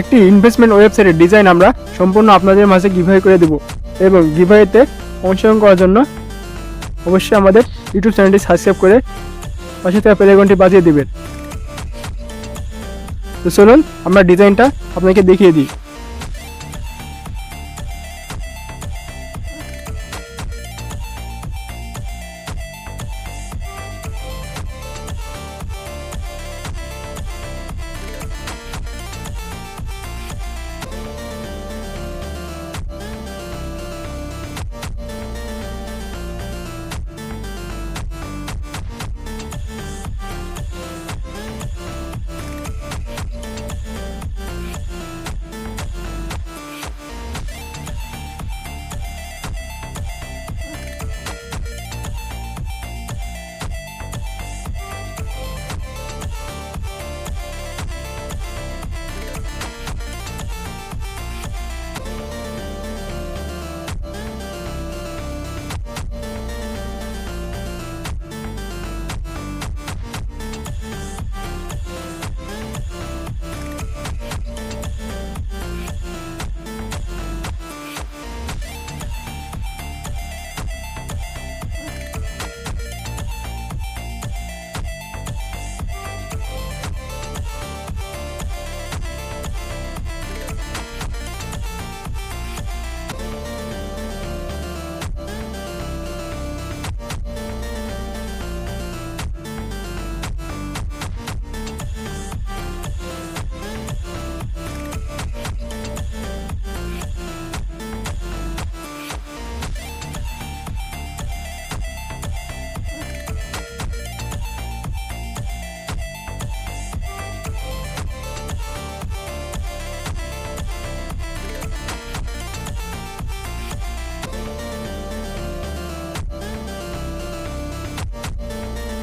একটি ইনভেস্টমেন্ট ওয়েবসাইটের ডিজাইন আমরা সম্পূর্ণ আপনাদের মাঝে গিভওয়ে করে দেব। এবং গিভওয়েতে অংশগ্রহণ করার জন্য অবশ্যই আমাদের ইউটিউব চ্যানেলটি সাবস্ক্রাইব করে পাশে থাকা প্লেগনটি বাজিয়ে দেবেন। তো চলুন, আমরা ডিজাইনটা আপনাকে দেখিয়ে দিই।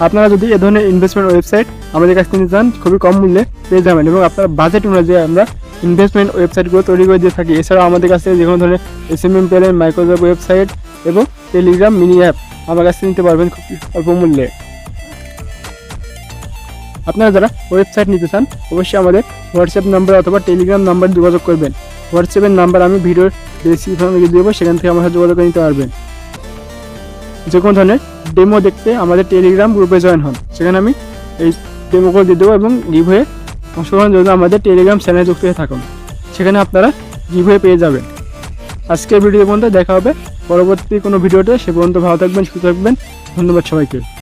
আপনারা যদি এ ধরনের ইনভেস্টমেন্ট ওয়েবসাইট আমাদের কাছ থেকে চান খুবই কম মূল্যে পেয়ে যাবেন এবং আপনার বাজেট অনুযায়ী আমরা ইনভেস্টমেন্ট ওয়েবসাইটগুলো তৈরি করে দিয়ে থাকি। এছাড়াও আমাদের কাছে যে কোনো ধরনের এস এম এম পেলেন মাইক্রোসফট ওয়েবসাইট এবং টেলিগ্রাম মিনি অ্যাপ আমার কাছে নিতে পারবেন খুব অল্প মূল্যে। আপনারা যারা ওয়েবসাইট নিতে চান, অবশ্যই আমাদের হোয়াটসঅ্যাপ নাম্বার অথবা টেলিগ্রাম নাম্বার যোগাযোগ করবেন। হোয়াটসঅ্যাপের নাম্বার আমি ভিডিওর ডিসক্রিপশনে দেবো, সেখান থেকে আমার সাথে যোগাযোগ নিতে পারবেন। যে কোনো ধরনের ডেমো দেখতে আমাদের টেলিগ্রাম গ্রুপে জয়েন হন। সেখানে আমি এই ডেমো ডেমোগুলো দিয়ে দেবো এবং গিভওয়ে অংশগ্রহণের জন্য আমাদের টেলিগ্রাম চ্যানেলে যুক্ত হয়ে থাকুন। সেখানে আপনারা গিভওয়ে পেয়ে যাবেন। আজকের ভিডিও পর্যন্ত দেখা হবে। পরবর্তী কোনো ভিডিওতে সে পর্যন্ত ভালো থাকবেন, সুস্থ থাকবেন। ধন্যবাদ সবাইকে।